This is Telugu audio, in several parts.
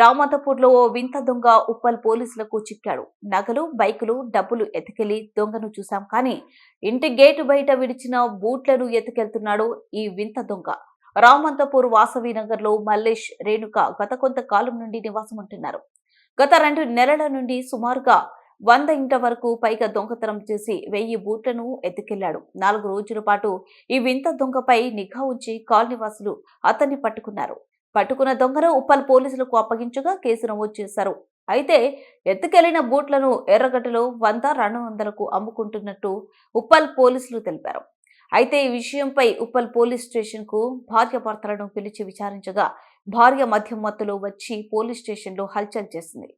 రామతపూర్లో ఓ వింత దొంగ ఉప్పల్ పోలీసులకు చిక్కాడు. నగలు బైకులు డబ్బులు ఎత్తుకెళ్ళి దొంగను చూశాం కానీ ఇంటి గేటు బయట విడిచిన బూట్లను ఎత్తుకెళ్తున్నాడు ఈ వింత దొంగ. రామంతపూర్ వాసవి నగర్లో మల్లేష్ రేణుక గత కొంతకాలం నుండి నివాసం ఉంటున్నారు. గత రెండు నెలల నుండి సుమారుగా వంద ఇంట వరకు పైగా దొంగతనం చేసి వెయ్యి బూట్లను ఎత్తుకెళ్ళాడు. నాలుగు రోజుల పాటు ఈ వింత దొంగపై నిఘా ఉంచి కాలనీవాసులు అతన్ని పట్టుకున్నారు. పట్టుకున్న దొంగను ఉప్పల్ పోలీసులకు అప్పగించగా కేసు నమోదు చేశారు. అయితే ఎత్తుకెళ్ళిన బూట్లను ఎర్రగడ్డలో వంద రెండు వందలకు అమ్ముకుంటున్నట్టు ఉప్పల్ పోలీసులు తెలిపారు. అయితే ఈ విషయంపై ఉప్పల్ పోలీస్ స్టేషన్కు భార్య భర్తలను పిలిచి విచారించగా భార్య మద్యం మత్తులో వచ్చి పోలీస్ స్టేషన్లో హల్చల్ చేసింది.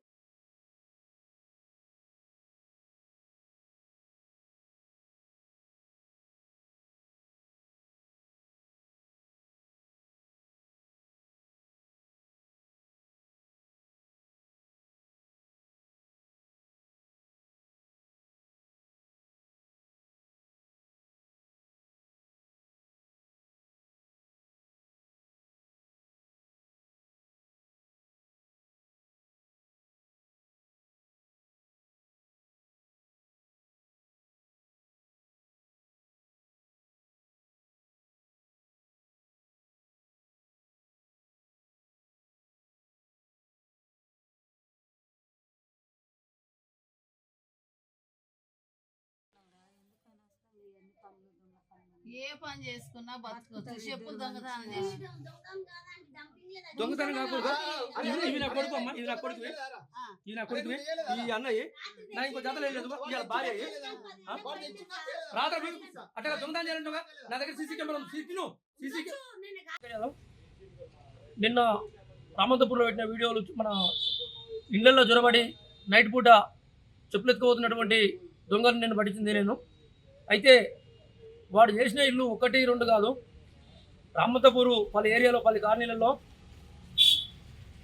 ఏ పని చేసుకున్నా బతుకోవచ్చు చెప్పులు దొంగతనం చేసి. దొంగతనం కాకూడదు? ఇది ఇవి నా కొడుకు అమ్మ ఇది నా కొడుకు ఇది నా కొడుకు ఈ అన్నయ్య? నా ఇంకో జత లేదు ఇవాళ భార్య ఆ? రాత్రి మీరు అట్లా దొంగతనం చేయాలంటుగా నా దగ్గర సీసీ కెమెరా ఉంది. సీసీ నిన్న రామంతపూర్లో పెట్టిన వీడియోలు మన ఇళ్ళలో జొరబడి నైట్ పూట చెప్పులు ఎత్తుకుపోతున్నటువంటి దొంగలు నేను పట్టించింది నేను. అయితే వాడు చేసిన ఇల్లు ఒకటి రెండు కాదు. రామతపూరు పలు ఏరియాలో పలు కాలనీలలో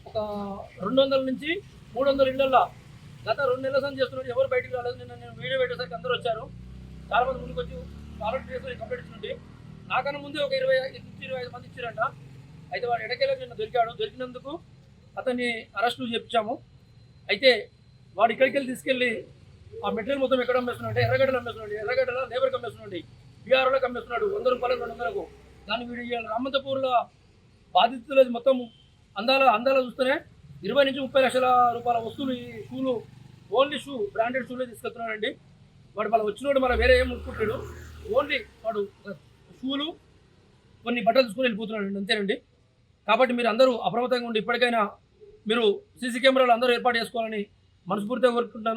ఒక రెండు వందల నుంచి మూడు వందల ఇళ్ళల్లో గత రెండు నెలల సంది చేస్తున్నాడు. ఎవరు బయటికి రాలేదు. నిన్న నేను వీడియో పెట్టేసరికి అందరూ వచ్చారు. చాలా మంది ముందుకు వచ్చి ఆల్రెడీ చేసుకుని కంప్లీట్ ఇచ్చింది. నాకన్నా ముందే ఒక ఇరవై ఐదు నుంచి ఇరవై ఐదు మంది ఇచ్చారంట. అయితే వాడు ఎడకేలో నిన్న దొరికాడు. దొరికినందుకు అతన్ని అరెస్టు చేపించాము అయితే వాడు ఇక్కడికి వెళ్ళి తీసుకెళ్ళి ఆ మెటీరియల్ మొత్తం ఎక్కడ అమ్మేస్తున్నాడు ఎర్రగడ్డలు అమ్మేస్తున్నాడు. ఎర్రగడ్డల లేబర్కి అమ్మేస్తున్నాడు. బీఆర్ఓలకు అమ్మేస్తున్నాడు వంద రూపాయలకు రెండు వందలకు. దాన్ని వీడు రామంతపూర్లో బాధితులు మొత్తం అందాల అందాల చూస్తేనే ఇరవై నుంచి ముప్పై లక్షల రూపాయల వస్తువులు ఈ షూలు ఓన్లీ షూ బ్రాండెడ్ షూలే తీసుకెళ్తున్నాడండి. వాడు మళ్ళీ వచ్చినోడు మళ్ళీ వేరే ఏం ముట్టుకుంటాడు ఓన్లీ వాడు షూలు కొన్ని బట్టలు తీసుకుని వెళ్ళిపోతున్నాడు అంతేనండి. కాబట్టి మీరు అందరూ అప్రమత్తంగా ఉండి ఇప్పటికైనా మీరు సీసీ కెమెరాలు అందరూ ఏర్పాటు చేసుకోవాలని మనస్ఫూర్తిగా కోరుకుంటున్నాను.